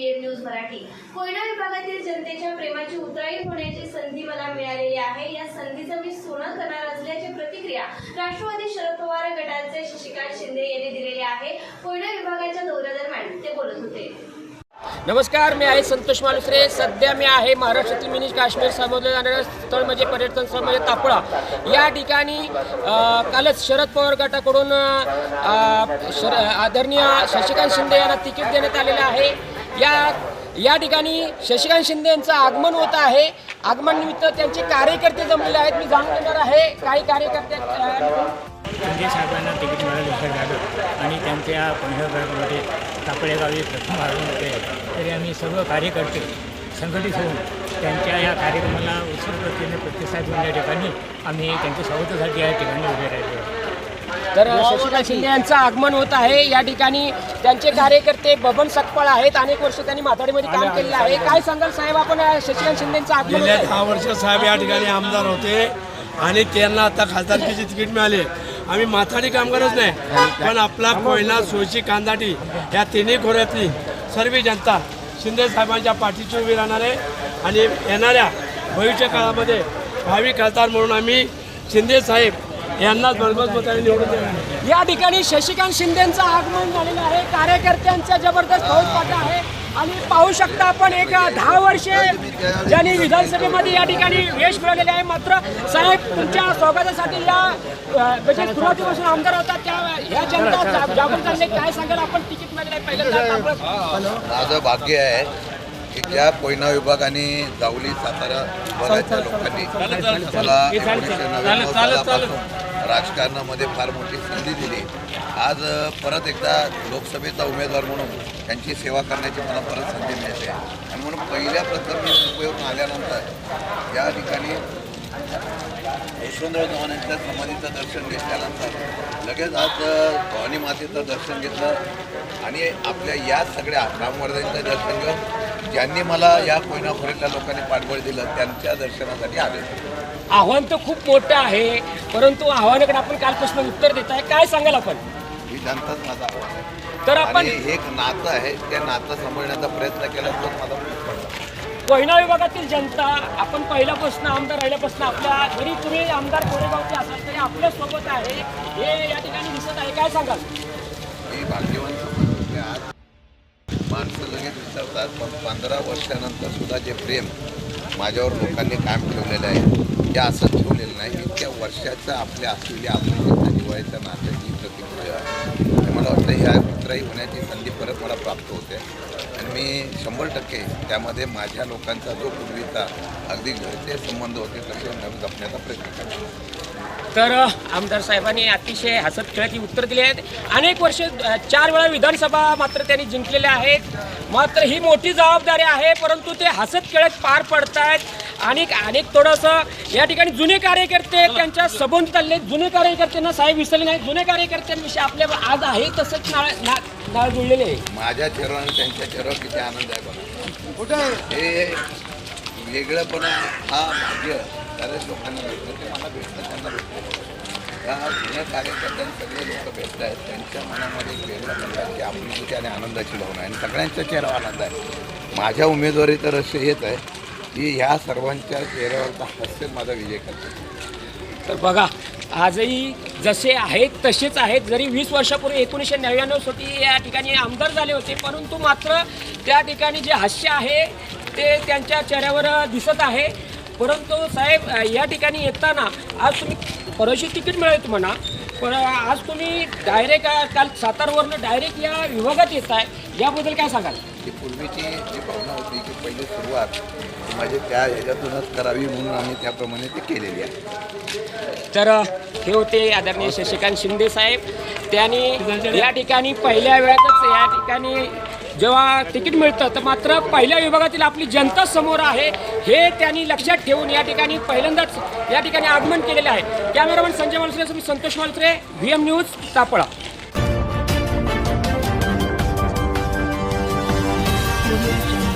PM news Marathi. Koyna विभागातील जनतेच्या प्रेमाची उतराई होण्याची संधी मला मिळालेली आहे. या संधीचं मी सोनं करणार असल्याची प्रतिक्रिया राष्ट्रवादी शरद पवार गटाचे शशिकांत शिंदे यांनी दिलेली आहे. कोयना विभागाच्या दौऱ्यादरम्यान ते बोलत होते. नमस्कार मी आहे संतोष मालुसरे. सध्या मी आहे महाराष्ट्रातील मिनी काश्मीर समजलं जाणारं स्थळ म्हणजे पर्यटन स्थळ म्हणजे तापळा. या ठिकाणी कालच शरद पवार गटाकडून शर आदरणीय शशिकांत शिंदे यांना तिकीट देण्यात आलेलं आहे. या या ठिकाणी शशिकांत शिंदे यांचं आगमन होत आहे. आगमन निमित्त त्यांचे कार्यकर्ते जमलेले आहेत. मी जाणून घेणार आहे काही कार्यकर्ते शिंदे साहेबांना तिकीट मिळालं झालं आणि त्यांच्या पंधरा भागामध्ये तापडे प्रथम आगमन होते. तरी आम्ही सर्व कार्यकर्ते संघटित होऊन त्यांच्या या कार्यक्रमाला उत्सव पद्धतीने प्रतिसाद देण्या ठिकाणी आम्ही त्यांच्या स्वागतासाठी या ठिकाणी उभे राहिलो. तर शशिकांत शिंदे यांचं आगमन होत आहे. या ठिकाणी त्यांचे कार्यकर्ते बबन सकपाळ आहेत. अनेक वर्ष त्यांनी माथाडीमध्ये काम केलेलं आहे. काय सांगाल साहेब? आपण शशिकांत शिंदेचं आगमन होत गेल्या आहे? दहा वर्ष साहेब या ठिकाणी आमदार होते. आणि त्यांना आता खासदारकीचे तिकीट मिळाले. आम्ही माथाडी कामगारच नाही पण आपला कोयना सोयची कांदाटी या तिन्ही खोऱ्यातली सर्व जनता शिंदे साहेबांच्या पाठीची उभी राहणार आहे. आणि येणाऱ्या भविष्य काळामध्ये भावी खासदार म्हणून आम्ही शिंदे साहेब यांनाच भरघोस मताने निवडून देणार. या ठिकाणी शशिकांत शिंदेचं आगमन झालेलं आहे. कार्यकर्त्यांचा जबरदस्त फौजफाटा आहे. आणि पाहू शकता आपण एक दहा वर्षे ज्यांनी विधानसभेमध्ये या ठिकाणी यश मिळवलेले आहे. मात्र साहेब तुमच्या स्वागतासाठी या म्हणजे सुरुवातीपासून आमदार होता त्या ह्या जनता जागृत झाले काय सांगाल आपण? तिकीट मिळालेलं आहे पहिल्यांदा. माझं भाग्य आहे की ज्या कोयना विभाग आणि जावली सातारा विभागाच्या लोकांनी मला एकोणीसशे नव्याण्णव सालापासून राजकारणामध्ये फार मोठी संधी दिली. आज परत एकदा लोकसभेचा उमेदवार म्हणून त्यांची सेवा करण्याची मला परत संधी मिळते. आणि म्हणून पहिल्या प्रथम उपयोग आल्यानंतर या ठिकाणी यशवंतराव चव्हाणांच्या समाधीचं दर्शन घेतल्यानंतर लगेच आज भवानी मातेचं दर्शन घेतलं. आणि आपल्या या सगळ्या रामवर्धनचं दर्शन घेऊन ज्यांनी मला या कोयना खोऱ्यातल्या लोकांनी पाठबळ दिलं त्यांच्या दर्शनासाठी आले. आव्हान तर खूप मोठं आहे परंतु आव्हानाकडे आपण कालपासून उत्तर देत आहे काय सांगाल आपण? ही जनताच माझा आव्हान आहे. तर आपण आणि हे एक नातं आहे त्या नातं सांभाळण्याचा प्रयत्न केला तोच माझा पडला कोयना विभागातील जनता आपण पहिल्यापासून आमदार राहिल्यापासून आपल्या जरी तुम्ही आमदार कोरेगावचे असाल तरी आपल्यासोबत आहे. हे या ठिकाणी दिसत आहे. काय सांगाल? मी भाग्यवान समजतो की आज माणसं लगेच विचारतात पण पंधरा वर्षानंतर सुद्धा जे प्रेम माझ्यावर लोकांनी कायम ठेवलेलं आहे ते असं ठेवलेलं नाही. इतक्या वर्षाचं आपल्या असलेल्या आत्महत्या दिवाळीच्या नात्याची प्रतिक्रिया आहे. मला वाटतं ह्या मित्रही होण्याची संधी परत मला प्राप्त होते. आणि मी शंभर टक्के त्यामध्ये माझ्या लोकांचा जो पूर्वीचा अगदी घरचे संबंध होते तसे नवीन जपण्याचा प्रयत्न करतो. तर आमदार साहेबांनी अतिशय हसत खेळत ही उत्तर दिली आहेत. अनेक वर्ष चार वेळा विधानसभा मात्र त्यांनी जिंकलेल्या आहेत. मात्र ही मोठी जबाबदारी आहे परंतु ते हसत खेळत पार पडतायत. आणि अनेक थोडंसं या ठिकाणी जुने कार्यकर्ते त्यांच्या सबंध चालले. जुने कार्यकर्त्यांना साहेब विसरले नाही जुने कार्यकर्त्यांविषयी आपल्या आज आहे तसंच नाळ ना- नाळ जुळलेले आहे. माझ्या चेहऱ्यावर आणि त्यांच्या चेहऱ्यावर किती आनंद आहे बघा. हे वेगळंपणा हा भाग्य. बऱ्याच लोकांना भेटतं ते मला भेटतं त्यांना भेटतं या जुन्या कार्यकर्त्यांनी सगळे लोक भेटत आहेत. त्यांच्या मनामध्ये वेगळ्या प्रकारची आपुलकीची आणि आनंदाची भावना आहे. आणि सगळ्यांच्या चेहऱ्यावर आनंद आहे. माझ्या उमेदवारी तर असे येत आहे की ह्या सर्वांच्या चेहऱ्यावरचा हास्य माझा विजय करतो. तर बघा आजही जसे आहेत तसेच आहेत. जरी वीस वर्षापूर्वी एकोणीसशे नव्याण्णवसाठी या ठिकाणी आमदार झाले होते परंतु मात्र त्या ठिकाणी जे हास्य आहे ते त्यांच्या चेहऱ्यावर दिसत आहे. परंतु साहेब या ठिकाणी येताना आज तुम्ही परवाशी तिकीट मिळालं म्हणा पण आज तुम्ही डायरेक्ट काल सातारवरनं डायरेक्ट या विभागात येत आहे याबद्दल काय सांगाल? की पूर्वीची जी भावना होती की पहिली सुरुवात माझी त्या ह्याच्यातूनच करावी म्हणून आम्ही त्याप्रमाणे ती केलेली आहे. तर हे होते आदरणीय शशिकांत शिंदे साहेब. त्यांनी या ठिकाणी पहिल्या वेळातच या ठिकाणी जेव्हा तिकीट मिळतं तर मात्र पहिल्या विभागातील आपली जनता समोर आहे हे त्यांनी लक्षात ठेवून या ठिकाणी पहिल्यांदाच या ठिकाणी आगमन केलेलं आहे कॅमेरामॅन संजय मालुसरे मी Santosh Malusare V M news सापळा Thank you.